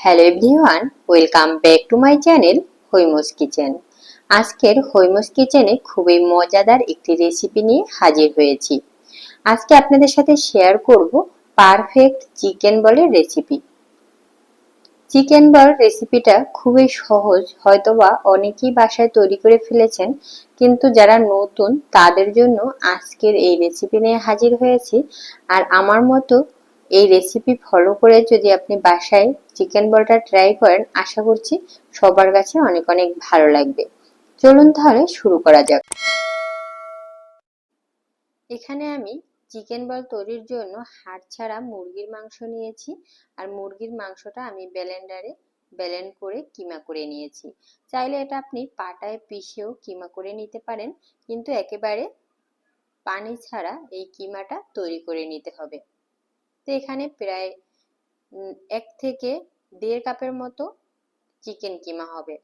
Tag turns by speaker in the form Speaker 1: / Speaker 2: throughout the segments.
Speaker 1: Hello everyone welcome back to my channel Haima's kitchen আজকের হৈমস কিচেনে খুবই মজাদার একটি রেসিপি নিয়ে হাজির হয়েছি। আজকে আপনাদের সাথে শেয়ার করব পারফেক্ট চিকেন বলের রেসিপি চিকেন বল রেসিপিটা খুবই সহজ, হয়তোবা অনেকেই বাসায় তৈরি করে ফেলেছেন, কিন্তু যারা নতুন তাদের জন্য আজকের এই রেসিপি নিয়ে হাজির হয়েছি। আর আমার মতো এই রেসিপি ফলো করে যদি আপনি বাসায় চিকেন বলটা ট্রাই করেন, আশা করছি সবার কাছে অনেক অনেক ভালো লাগবে। চলুন তাহলে শুরু করা যাক। এখানে আমি চিকেন বল তৈরির জন্য হাড় ছাড়া মুরগির মাংস নিয়েছি। আর মুরগির মাংসটা আমি ব্লেন্ডারে ব্লেন্ড করে কিমা করে নিয়েছি। চাইলে এটা আপনি পাটায় পিষেও কিমা করে নিতে পারেন। কিন্তু একেবারে পানি ছাড়া এই কিমাটা তৈরি করে নিতে হবে। তো এখানে প্রায় এক থেকে দেড় কাপের মতো চিকেন কিমা হবে।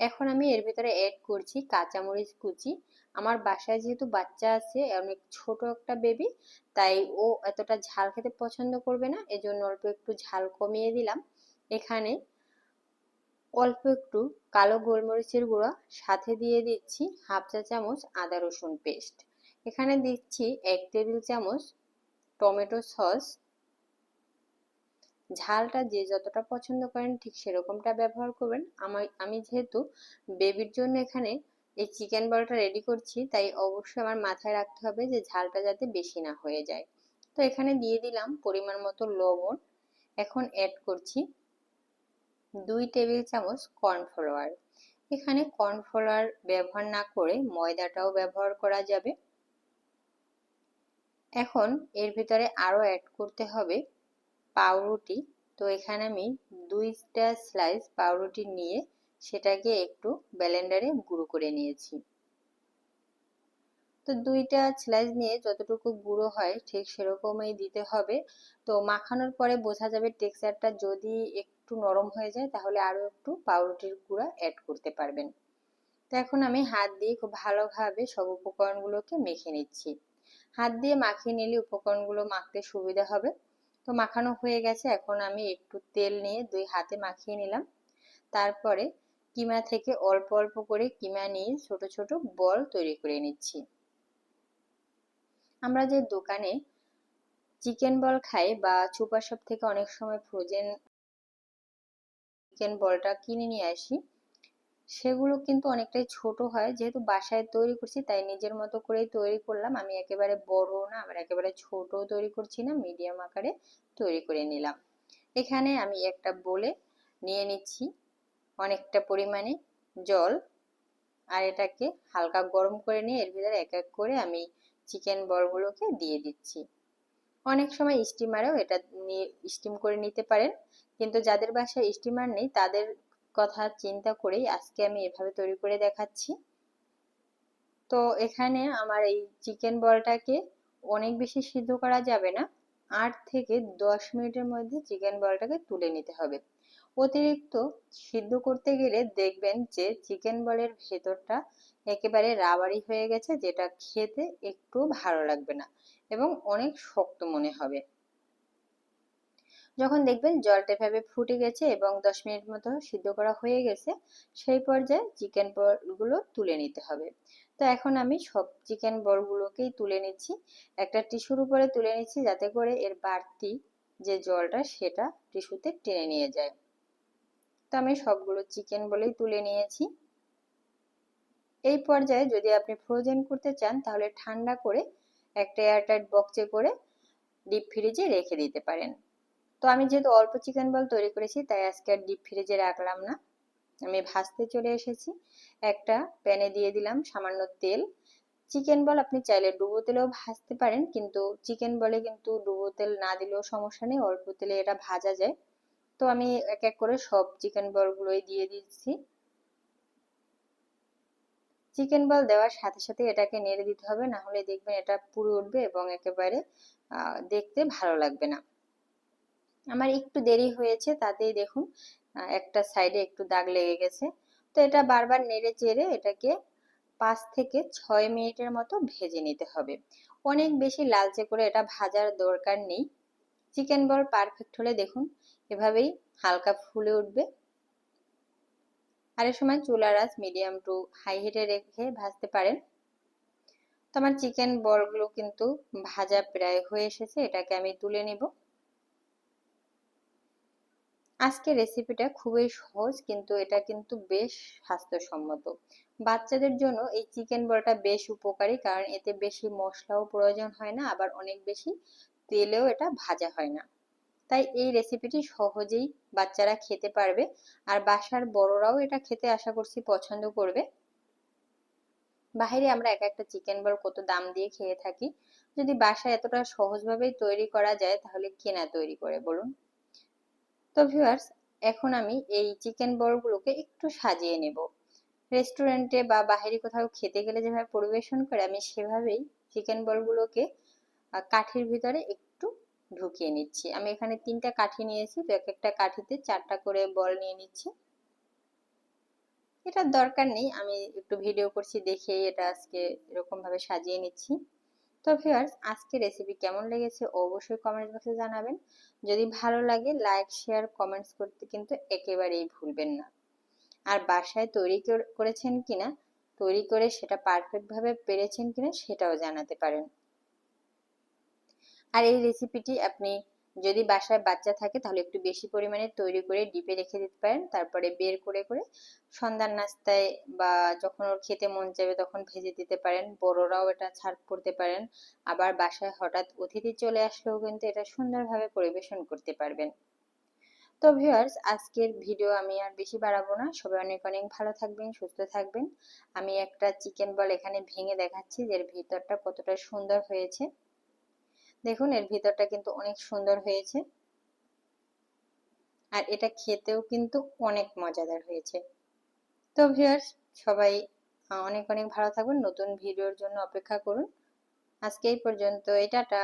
Speaker 1: এখন আমি এর ভিতরে অ্যাড করছি কাঁচামরিচ কুচি। আমার বাসায় যেহেতু বাচ্চা আছে, অনেক ছোট একটা বেবি তাই ও এতটা ঝাল খেতে পছন্দ করবে না, এজন্য অল্প একটু ঝাল কমিয়ে দিলাম। এখানে অল্প একটু কালো গোলমরিচের গুঁড়া, সাথে দিয়ে দিচ্ছি হাফ চা চামচ আদা রসুন পেস্ট এখানে দিচ্ছি এক টেবিল চামচ টমেটো সস ঝালটা যে যতটা পছন্দ করেন ঠিক সেরকমটা ব্যবহার করবেন। আমার, আমি যেহেতু বেবির জন্য এখানে এই চিকেন বলটা রেডি করছি, তাই অবশ্যই আমার মাথায় রাখতে হবে যে ঝালটা যাতে বেশি না হয়ে যায়। তো এখানে দিয়ে দিলাম পরিমাণ মতো লবণ। এখন অ্যাড করছি দুই টেবিল চামচ কর্নফ্লাওয়ার এখানে কর্নফ্লাওয়ার ব্যবহার না করে ময়দাটাও ব্যবহার করা যাবে। এখন এর ভিতরে আরও অ্যাড করতে হবে পাউরুটি। তো এখানে আমি দুইটা স্লাইস পাউরুটি নিয়ে সেটাকে একটু ব্লেন্ডারে গুঁড়ো করে নিয়েছি। তো দুইটা স্লাইস নিয়ে যতটুকু গুঁড়ো হয় ঠিক সেরকমই দিতে হবে। তো মাখানোর পরে বোঝা যাবে টেক্সচারটা যদি একটু নরম হয়ে যায় তাহলে আরও একটু পাউরুটির গুঁড়া অ্যাড করতে পারবেন। তো এখন আমি হাত দিয়ে খুব ভালোভাবে সব উপকরণগুলোকে মেখে নিচ্ছি। হাত দিয়ে মাখিয়ে নিলে উপকরণগুলো মাখতে সুবিধা হবে। তো মাখানো হয়ে গেছে। এখন আমি একটু তেল নিয়ে দুই হাতে মাখিয়ে নিলাম। তারপরে কিমা থেকে অল্প অল্প করে কিমা নিয়ে ছোট ছোট বল তৈরি করে নিচ্ছি। আমরা যে দোকানে চিকেন বল খাই বা চুপার শপ থেকে অনেক সময় ফ্রোজেন চিকেন বলটা কিনে নিয়ে আসি সেগুলো কিন্তু অনেকটাই ছোট হয়। যেহেতু বাসায় তৈরি করছি, তাই নিজের মতো করেই তৈরি করলাম। আমি একেবারে বড় না, আবার একেবারে ছোট তৈরি করছি না, মিডিয়াম আকারে তৈরি করে নিলাম। এখানে আমি একটা বলে নিয়ে নিচ্ছি অনেকটা পরিমাণে জল। আর এটাকে হালকা গরম করে নিয়ে এর ভিতরে এক এক করে আমি চিকেন বলগুলোকে দিয়ে দিচ্ছি। অনেক সময় স্টিমারেও এটা স্টিম করে নিতে পারেন। কিন্তু যাদের বাসায় স্টিমার নেই, তাদের কথা চিন্তা করেই আজকে আমি এভাবে তৈরি করে দেখাচ্ছি। তো এখানে আমার এই চিকেন বলটাকে অনেক বেশি সিদ্ধ করা যাবে না। আট থেকে দশ মিনিটের মধ্যে চিকেন বলটাকে তুলে নিতে হবে। অতিরিক্ত সিদ্ধ করতে গেলে দেখবেন যে চিকেন বলের ভেতরটা একেবারে রাবারি হয়ে গেছে, যেটা খেতে একটু ভালো লাগবে না এবং অনেক শক্ত মনে হবে। যখন দেখবেন জলটা এভাবে ফুটে গেছে এবং দশ মিনিট মতো সিদ্ধ করা হয়ে গেছে, সেই পর্যায়ে চিকেন বলগুলো তুলে নিতে হবে। তো এখন আমি সব চিকেন বলগুলোকেই তুলে নিচ্ছি। একটা টিস্যুর উপরে তুলে নিচ্ছি যাতে করে এর বাড়তি যে জলটা সেটা টিস্যুতে টেনে নিয়ে যায়। তো আমি সবগুলো চিকেন বলেই তুলে নিয়েছি। এই পর্যায়ে যদি আপনি ফ্রোজেন করতে চান, তাহলে ঠান্ডা করে একটা এয়ারটাইট বক্সে করে ডিপ ফ্রিজে রেখে দিতে পারেন। তো আমি যেহেতু অল্প চিকেন বল তৈরি করেছি, তাই আজকে আর ডিপ ফ্রিজে রাখলাম না। আমি ভাজতে চলে এসেছি। একটা প্যানে দিয়ে দিলাম সামান্য তেল। চিকেন বল আপনি চাইলে ডুবো তেলেও ভাজতে পারেন, কিন্তু চিকেন বলে কিন্তু ডুবো তেল না দিলেও সমস্যা নেই, অল্প তেলে এটা ভাজা যায়। তো আমি এক এক করে সব চিকেন বলগুলোই দিয়ে দিচ্ছি। চিকেন বল দেওয়ার সাথে সাথে এটাকে নেড়ে দিতে হবে, না হলে দেখবেন এটা পুড়ে উঠবে এবং একেবারে দেখতে ভালো লাগবে না। আমার একটু দেরি হয়েছে, তাতেই দেখুন একটা সাইডে একটু দাগ লেগে গেছে। তো এটা বারবার নেড়ে চেড়ে এটাকে পাঁচ থেকে ছয় মিনিটের মতো ভেজে নিতে হবে। অনেক বেশি লালচে করে এটা ভাজার দরকার নেই। চিকেন বল পারফেক্ট হলে দেখুন, এভাবেই হালকা ফুলে উঠবে। আর এ সময় চুলার আঁচ মিডিয়াম টু হাই হিটে রেখে ভাজতে পারেন। তো আমার চিকেন বলগুলো কিন্তু ভাজা প্রায় হয়ে এসেছে, এটাকে আমি তুলে নিব। আজকে রেসিপিটা খুবই সহজ, কিন্তু এটা কিন্তু বেশ স্বাস্থ্যসম্মত। বাচ্চাদের জন্য এই চিকেন বলটা বেশ উপকারী, কারণ এতে বেশি মশলাও প্রয়োজন হয় না, আবার অনেক বেশি তেলেও এটা ভাজা হয় না। তাই এই রেসিপিটি সহজেই বাচ্চারা খেতে পারবে, আর বাসার বড়রাও এটা খেতে আশা করছি পছন্দ করবে। বাহিরে আমরা এক একটা চিকেন বল কত দাম দিয়ে খেয়ে থাকি। যদি বাসায় এতটা সহজভাবেই তৈরি করা যায়, তাহলে কেনা তৈরি করে, বলুন। তো ভিউয়ার্স এখন আমি এই চিকেন বলগুলোকে একটু সাজিয়ে নেব। রেস্টুরেন্টে বা বাহিরে কোথাও খেতে গেলে যেভাবে পরিবেশন করে, আমি সেভাবেই চিকেন বলগুলোকে কাঠির ভিতরে একটু ঢুকিয়ে নিচ্ছি। আমি এখানে তিনটা কাঠি নিয়েছি, তো এক একটা কাঠিতে চারটা করে বল নিয়ে নিচ্ছি। এটার দরকার নেই, আমি একটু ভিডিও করছি দেখেই এটা আজকে এরকম ভাবে সাজিয়ে নিচ্ছি। তো ভিউয়ার্স আজকে রেসিপি কেমন লেগেছে অবশ্যই কমেন্ট বক্সে জানাবেন। যদি ভালো লাগে লাইক শেয়ার কমেন্টস করতে কিন্তু একেবারেই ভুলবেন না। আর বাসায় তৈরি করেছেন কিনা, তৈরি করে সেটা পারফেক্টভাবে পেরেছেন কিনা সেটাও জানাতে পারেন। আর এই রেসিপিটি আপনি যদি বাসায় বাচ্চা থাকে তাহলে একটু বেশি পরিমাণে তৈরি করে ডিপে রেখে দিতে পারেন। তারপরে বের করে করে সন্ধ্যার নাস্তায় বা যখন ওর খেতে মন চাইবে তখন ভেজে দিতে পারেন। বড়রাও এটা ছাড় করতে পারেন। আবার বাসায় হঠাৎ অতিথি চলে আসলেও কিন্তু এটা সুন্দরভাবে পরিবেশন করতে পারবেন। তো ভিউয়ার্স, আজকের ভিডিও আমি আর বেশি বাড়াবো না। সবাই অনেক অনেক ভালো থাকবেন, সুস্থ থাকবেন। আমি একটা চিকেন বল এখানে ভেঙে দেখাচ্ছি যে ভিতরটা কতটা সুন্দর হয়েছে। দেখুন, এর ভিতরটা কিন্তু অনেক সুন্দর হয়েছে। আর এটা খেতেও কিন্তু অনেক মজাদার হয়েছে। তো ভিউয়ার্স, সবাই অনেক অনেক ভালো থাকুন। নতুন ভিডিওর জন্য অপেক্ষা করুন। আজকে এই পর্যন্ত এটাটা